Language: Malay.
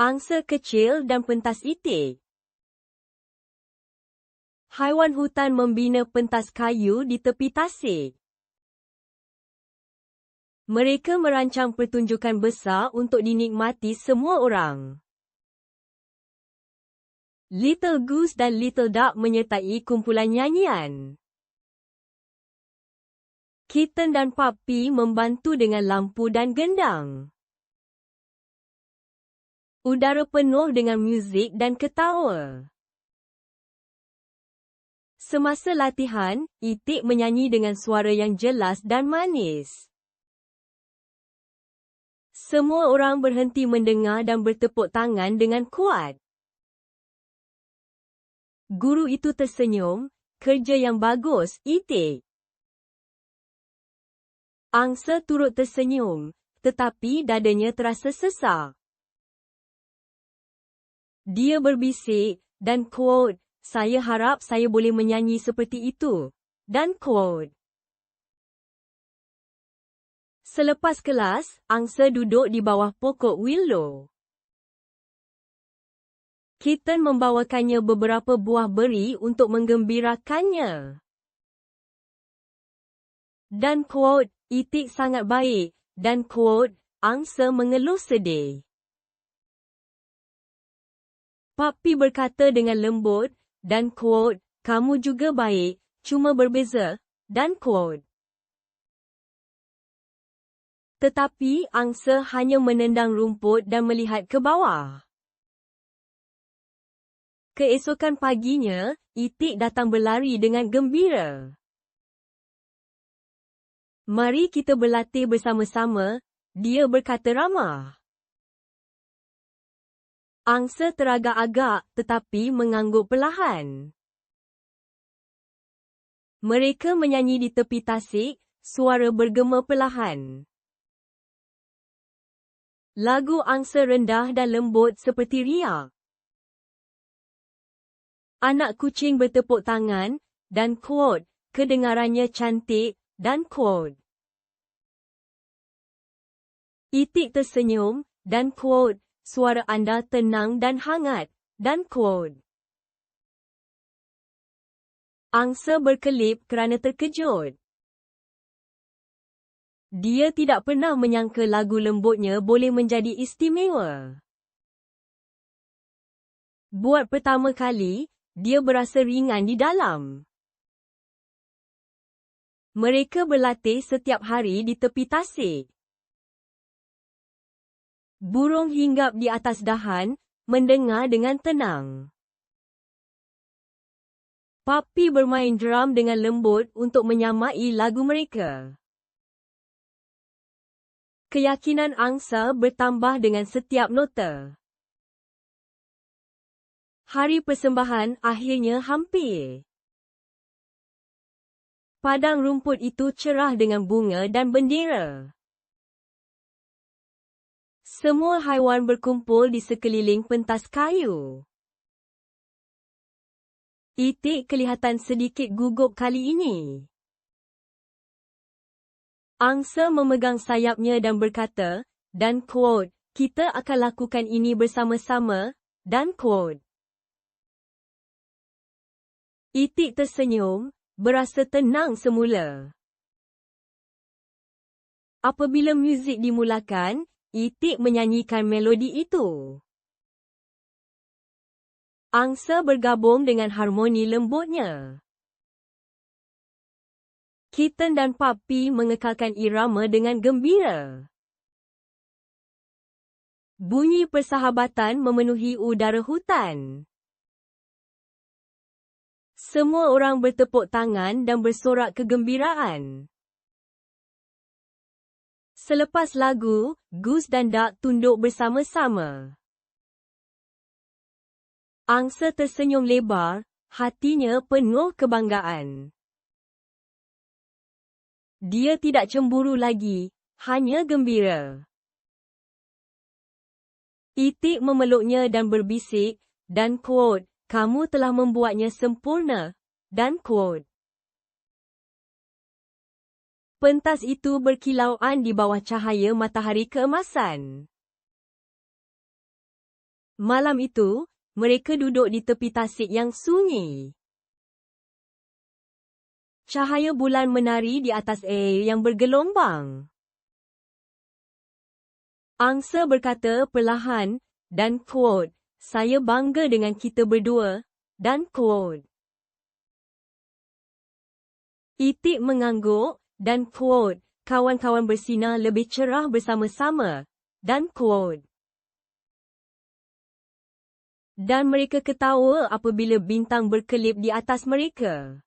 Angsa kecil dan pentas itik. Haiwan hutan membina pentas kayu di tepi tasik. Mereka merancang pertunjukan besar untuk dinikmati semua orang. Little Goose dan Little Duck menyertai kumpulan nyanyian. Kitten dan Puppy membantu dengan lampu dan gendang. Udara penuh dengan muzik dan ketawa. Semasa latihan, Itik menyanyi dengan suara yang jelas dan manis. Semua orang berhenti mendengar dan bertepuk tangan dengan kuat. Guru itu tersenyum, kerja yang bagus, itik. Angsa turut tersenyum, tetapi dadanya terasa sesak. Dia berbisik, dan quote, saya harap saya boleh menyanyi seperti itu. Dan quote. Selepas kelas, angsa duduk di bawah pokok willow. Kitten membawakannya beberapa buah beri untuk menggembirakannya. Dan quote, itik sangat baik, dan quote, angsa mengeluh sedih. Papi berkata dengan lembut, dan quote, kamu juga baik, cuma berbeza, dan quote. Tetapi angsa hanya menendang rumput dan melihat ke bawah. Keesokan paginya, Itik datang berlari dengan gembira. Mari kita berlatih bersama-sama, dia berkata ramah. Angsa teragak-agak tetapi mengangguk perlahan. Mereka menyanyi di tepi tasik, suara bergema perlahan. Lagu angsa rendah dan lembut seperti riak. Anak kucing bertepuk tangan, dan quote, kedengarannya cantik, dan quote. Itik tersenyum, dan quote, suara anda tenang dan hangat, dan quote. Angsa berkelip kerana terkejut. Dia tidak pernah menyangka lagu lembutnya boleh menjadi istimewa. Buat pertama kali, dia berasa ringan di dalam. Mereka berlatih setiap hari di tepi tasik. Burung hinggap di atas dahan, mendengar dengan tenang. Papi bermain drum dengan lembut untuk menyamai lagu mereka. Keyakinan angsa bertambah dengan setiap nota. Hari persembahan akhirnya hampir. Padang rumput itu cerah dengan bunga dan bendera. Semua haiwan berkumpul di sekeliling pentas kayu. Itik kelihatan sedikit gugup kali ini. Angsa memegang sayapnya dan berkata, dan quote, kita akan lakukan ini bersama-sama, dan quote. Itik tersenyum, berasa tenang semula. Apabila muzik dimulakan, Itik menyanyikan melodi itu. Angsa bergabung dengan harmoni lembutnya. Kitten dan Papi mengekalkan irama dengan gembira. Bunyi persahabatan memenuhi udara hutan. Semua orang bertepuk tangan dan bersorak kegembiraan. Selepas lagu, Goose dan Duck tunduk bersama-sama. Angsa tersenyum lebar, hatinya penuh kebanggaan. Dia tidak cemburu lagi, hanya gembira. Itik memeluknya dan berbisik, dan quote, kamu telah membuatnya sempurna, dan quote. Pentas itu berkilauan di bawah cahaya matahari keemasan. Malam itu, mereka duduk di tepi tasik yang sunyi. Cahaya bulan menari di atas air yang bergelombang. Angsa berkata perlahan, dan quote, saya bangga dengan kita berdua, dan quote. Itik mengangguk, dan quote, kawan-kawan bersinar lebih cerah bersama-sama, dan quote. Dan mereka ketawa apabila bintang berkelip di atas mereka.